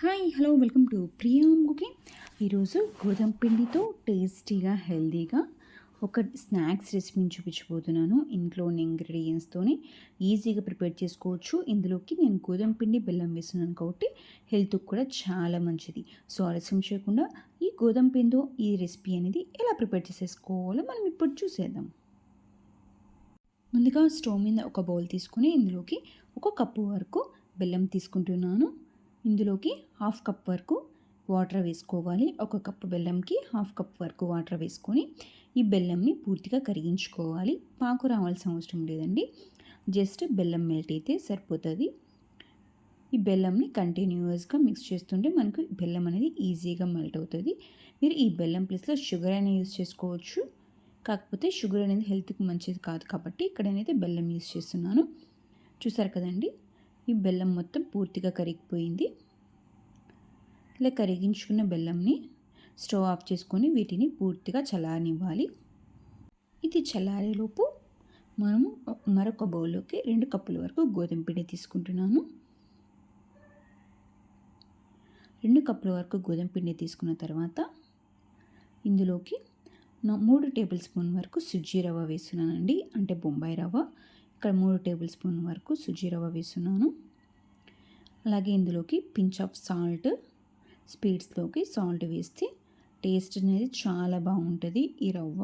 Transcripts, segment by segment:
Hi hello welcome to Priyam cooking ఈరోజు గోధుమ పిండితో టేస్టీగా హెల్తీగా ఒక స్నాక్స్ రెసిపీని చూపించబోతున్నాను. ఇంట్లో ఇంగ్రీడియంట్స్తోని ఈజీగా ప్రిపేర్ చేసుకోవచ్చు. ఇందులోకి నేను గోధుమ పిండి బెల్లం వేస్తున్నాను కాబట్టి హెల్త్కి కూడా చాలా మంచిది. సో ఆలస్యం చేయకుండా ఈ గోధుమ పిండితో ఈ రెసిపీ అనేది ఎలా ప్రిపేర్ చేసేసుకోవాలో మనం ఇప్పుడు చూసేద్దాం. ముందుగా స్టవ్ మీద ఒక బౌల్ తీసుకొని ఇందులోకి ఒక కప్పు వరకు బెల్లం తీసుకుంటున్నాను. ఇందులోకి హాఫ్ కప్ వరకు వాటర్ వేసుకోవాలి. ఒక కప్పు బెల్లంకి హాఫ్ కప్ వరకు వాటర్ వేసుకొని ఈ బెల్లంని పూర్తిగా కరిగించుకోవాలి. పాకు రావాల్సిన అవసరం లేదండి. జస్ట్ బెల్లం మెల్ట్ అయితే సరిపోతుంది. ఈ బెల్లంని కంటిన్యూస్గా మిక్స్ చేస్తుంటే మనకు బెల్లం అనేది ఈజీగా మెల్ట్ అవుతుంది. మీరు ఈ బెల్లం ప్లేస్లో షుగర్ అయినా యూస్ చేసుకోవచ్చు. కాకపోతే షుగర్ అనేది హెల్త్కి మంచిది కాదు కాబట్టి ఇక్కడ నేనైతే బెల్లం యూస్ చేస్తున్నాను. చూసారు కదండి? ఈ బెల్లం మొత్తం పూర్తిగా కరిగిపోయింది. ఇలా కరిగించుకున్న బెల్లంని స్టవ్ ఆఫ్ చేసుకొని వీటిని పూర్తిగా చల్లారనివ్వాలి. ఇది చల్లారేలోపు మనము మరొక బౌల్లోకి రెండు కప్పుల వరకు గోధుమ పిండి తీసుకుంటున్నాను. రెండు కప్పుల వరకు గోధుమ పిండి తీసుకున్న తర్వాత ఇందులోకి మూడు టేబుల్ స్పూన్ వరకు సుజ్జీ రవ్వ వేస్తున్నానండి. అంటే బొంబాయి రవ్వ ఇక్కడ మూడు టేబుల్ స్పూన్ వరకు సుజీ రవ్వ వేస్తున్నాను అలాగే ఇందులోకి పించ్ ఆఫ్ సాల్ట్ స్పీడ్స్లోకి సాల్ట్ వేస్తే టేస్ట్ అనేది చాలా బాగుంటుంది ఈ రవ్వ.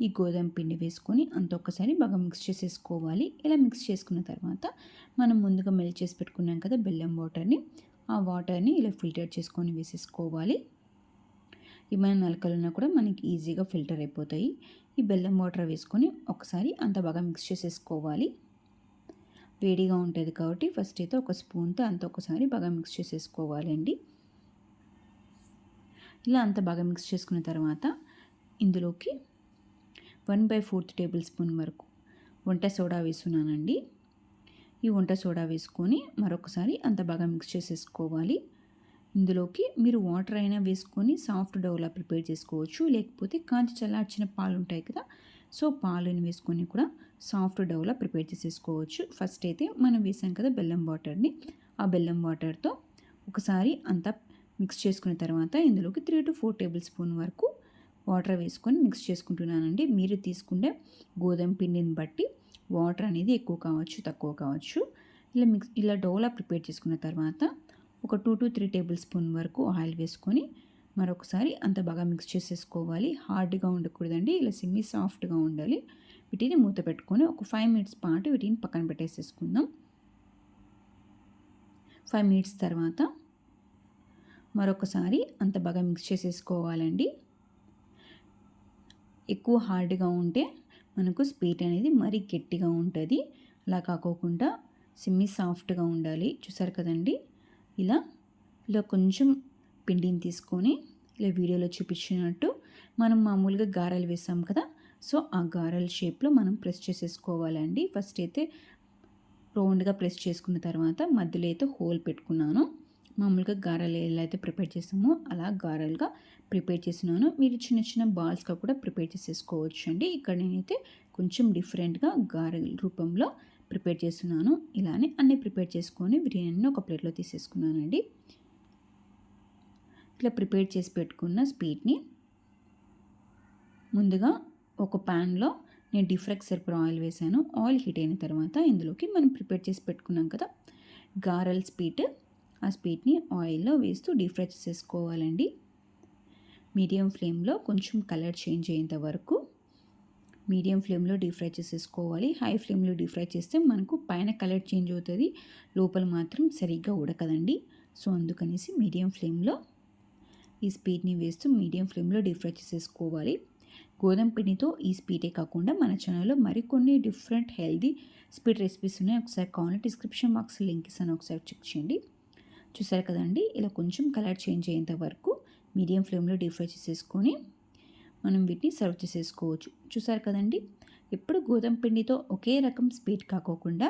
ఈ గోధుమ పిండి వేసుకొని అంత ఒక్కసారి బాగా మిక్స్ చేసేసుకోవాలి. ఇలా మిక్స్ చేసుకున్న తర్వాత మనం ముందుగా మెల్ట్ చేసి పెట్టుకున్నాం కదా బెల్లం వాటర్ని ఆ వాటర్ని ఇలా ఫిల్టర్ చేసుకొని వేసేసుకోవాలి. ఏమైనా నలకలున్నా కూడా మనకి ఈజీగా ఫిల్టర్ అయిపోతాయి. ఈ బెల్లం వాటర్ వేసుకొని ఒకసారి అంత బాగా మిక్స్ చేసేసుకోవాలి. వేడిగా ఉంటుంది కాబట్టి ఫస్ట్ అయితే ఒక స్పూన్తో అంత ఒకసారి బాగా మిక్స్ చేసేసుకోవాలండి. ఇలా అంత బాగా మిక్స్ చేసుకున్న తర్వాత ఇందులోకి one by fourth tablespoon వరకు వంట సోడా వేసున్నానండి. ఈ వంట సోడా వేసుకొని మరొకసారి అంత బాగా మిక్స్ చేసేసుకోవాలి. ఇందులోకి మీరు వాటర్ అయినా వేసుకొని సాఫ్ట్ డౌలా ప్రిపేర్ చేసుకోవచ్చు. లేకపోతే కాంచి చల్లార్చిన పాలు ఉంటాయి కదా సో పాలుని వేసుకొని కూడా సాఫ్ట్ డౌలా ప్రిపేర్ చేసేసుకోవచ్చు. ఫస్ట్ అయితే మనం వేసాం కదా బెల్లం వాటర్ని. ఆ బెల్లం వాటర్తో ఒకసారి అంతా మిక్స్ చేసుకున్న తర్వాత ఇందులోకి three to four tablespoon వరకు వాటర్ వేసుకొని మిక్స్ చేసుకుంటున్నానండి. మీరు తీసుకుంటే గోధుమ పిండిని బట్టి వాటర్ అనేది ఎక్కువ కావచ్చు తక్కువ కావచ్చు. ఇలా మిక్స్ ఇలా డోలా ప్రిపేర్ చేసుకున్న తర్వాత ఒక two to three tablespoon వరకు ఆయిల్ వేసుకొని మరొకసారి అంత బాగా మిక్స్ చేసేసుకోవాలి. హార్డ్గా ఉండకూడదండి. ఇలా సిమ్మి సాఫ్ట్గా ఉండాలి. వీటిని మూత పెట్టుకొని ఒక ఫైవ్ మినిట్స్ పాటు వీటిని పక్కన పెట్టేసేసుకుందాం. ఫైవ్ మినిట్స్ తర్వాత మరొకసారి అంత బాగా మిక్స్ చేసేసుకోవాలండి. ఎక్కువ హార్డ్గా ఉంటే మనకు స్వీట్ అనేది మరీ గట్టిగా ఉంటుంది. అలా కాకోకుండా సిమ్మి సాఫ్ట్గా ఉండాలి. చూసారు కదండి? ఇలా ఇలా కొంచెం పిండిని తీసుకొని ఇలా వీడియోలో చూపించినట్టు మనం మామూలుగా గారెలు వేసాం కదా సో ఆ గారెల షేప్లో మనం ప్రెస్ చేసేసుకోవాలండి. ఫస్ట్ అయితే రౌండ్గా ప్రెస్ చేసుకున్న తర్వాత మధ్యలో అయితే హోల్ పెట్టుకున్నాను. మామూలుగా గారెలు ఎలా అయితే ప్రిపేర్ చేసామో అలా గారెలుగా ప్రిపేర్ చేస్తున్నాను. మీరు చిన్న చిన్న బాల్స్గా కూడా ప్రిపేర్ చేసేసుకోవచ్చు అండి ఇక్కడ నేనైతే కొంచెం డిఫరెంట్గా గారెల రూపంలో ప్రిపేర్ చేస్తున్నాను. ఇలానే అన్నీ ప్రిపేర్ చేసుకొని బిర్యానీని ఒక ప్లేట్లో తీసేసుకున్నానండి. ఇట్లా ప్రిపేర్ చేసి పెట్టుకున్న స్పీడ్ని ముందుగా ఒక ప్యాన్లో నేను డిఫ్రెక్ సరిపడా ఆయిల్ వేసాను. ఆయిల్ హీట్ అయిన తర్వాత ఇందులోకి మనం ప్రిపేర్ చేసి పెట్టుకున్నాం కదా గారెల్ స్పీట్ ఆ స్వీట్ని ఆయిల్లో వేస్తూ డీప్ ఫ్రై చేసేసుకోవాలండి. మీడియం ఫ్లేమ్లో కొంచెం కలర్ చేంజ్ అయ్యేంత వరకు మీడియం ఫ్లేమ్లో డీప్ ఫ్రై చేసేసుకోవాలి. హై ఫ్లేమ్లో డీప్ ఫ్రై చేస్తే మనకు పైన కలర్ చేంజ్ అవుతుంది. లోపల మాత్రం సరిగ్గా ఉడకదండి. సో అందుకనేసి మీడియం ఫ్లేమ్లో ఈ స్పీడ్ని వేస్తూ మీడియం ఫ్లేమ్లో డీప్ ఫ్రై చేసేసుకోవాలి. గోధుమ పిండితో ఈ స్పీడే కాకుండా మన ఛానల్లో మరికొన్ని డిఫరెంట్ హెల్దీ స్పీడ్ రెసిపీస్ ఉన్నాయి. ఒకసారి కామెంట్ డిస్క్రిప్షన్ బాక్స్ లింక్ ఇస్తాను. ఒకసారి చెక్ చేయండి. చూసారు కదండి? ఇలా కొంచెం కలర్ చేంజ్ అయ్యేంత వరకు మీడియం ఫ్లేమ్లో డీప్ ఫ్రై చేసేసుకొని మనం వీటిని సర్వ్ చేసేసుకోవచ్చు. చూసారు కదండి? ఎప్పుడు గోధుమ పిండితో ఒకే రకం స్పీడ్ కాకోకుండా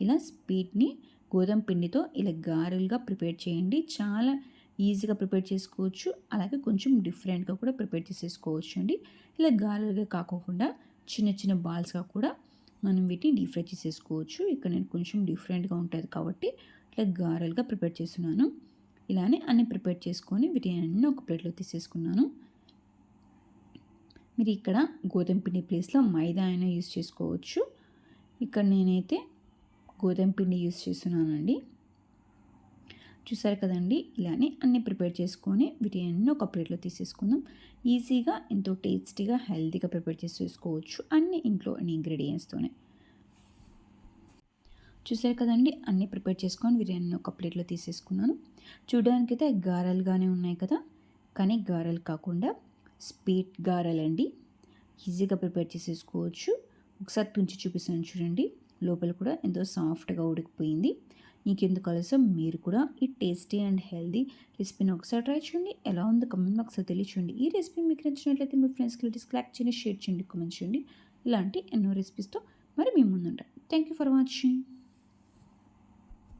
ఇలా స్పీడ్ని గోధుమ పిండితో ఇలా గారెలుగా ప్రిపేర్ చేయండి. చాలా ఈజీగా ప్రిపేర్ చేసుకోవచ్చు. అలాగే కొంచెం డిఫరెంట్గా కూడా ప్రిపేర్ చేసేసుకోవచ్చు అండి. ఇలా గారెలుగా కాకోకుండా చిన్న చిన్న బాల్స్గా కూడా మనం వీటిని డీప్ ఫ్రై చేసేసుకోవచ్చు. ఇక్కడ నేను కొంచెం డిఫరెంట్గా ఉంటుంది కాబట్టి ఇట్లా గారెలుగా ప్రిపేర్ చేస్తున్నాను. ఇలానే అన్ని ప్రిపేర్ చేసుకొని వీటిని అన్నీ ఒక ప్లేట్లో తీసేసుకున్నాను. మీరు ఇక్కడ గోధుమ పిండి ప్లేస్లో మైదా అయినా యూస్ చేసుకోవచ్చు. ఇక్కడ నేనైతే గోధుమ పిండి యూస్ చేస్తున్నానండి. చూసారు కదండి ఇలానే అన్నీ ప్రిపేర్ చేసుకొని వీటి అన్నీ ఒక ప్లేట్లో తీసేసుకుందాం. ఈజీగా ఎంతో టేస్టీగా హెల్తీగా ప్రిపేర్ చేసి చేసుకోవచ్చు అన్ని ఇంట్లో ఇంగ్రీడియంట్స్తోనే. చూసారు కదండి అన్నీ ప్రిపేర్ చేసుకొని బిర్యానీని ఒక ప్లేట్లో తీసేసుకున్నాను. చూడడానికైతే గారెలుగానే ఉన్నాయి కదా కానీ గారెలు కాకుండా స్పీట్ గారెలండి. ఈజీగా ప్రిపేర్ చేసేసుకోవచ్చు. ఒకసారి తుంచి చూపిస్తాను చూడండి. లోపల కూడా ఎంతో సాఫ్ట్గా ఉడికిపోయింది. ఇంకెందుకు ఆలస్యం? మీరు కూడా ఈ టేస్టీ అండ్ హెల్దీ రెసిపీని ఒకసారి ట్రై చేయండి ఎలా ఉందో కమెంట్ ఒకసారి తెలియచేయండి. ఈ రెసిపీ మీకు నచ్చినట్లయితే మీ ఫ్రెండ్స్కి రిలేటివ్స్ క్లాక్ చేయండి షేర్ చేయండి కామెంట్ చేయండి. ఇలాంటి ఎన్నో రెసిపీస్తో మరి మేము ముందుంటాం. Thank you for watching.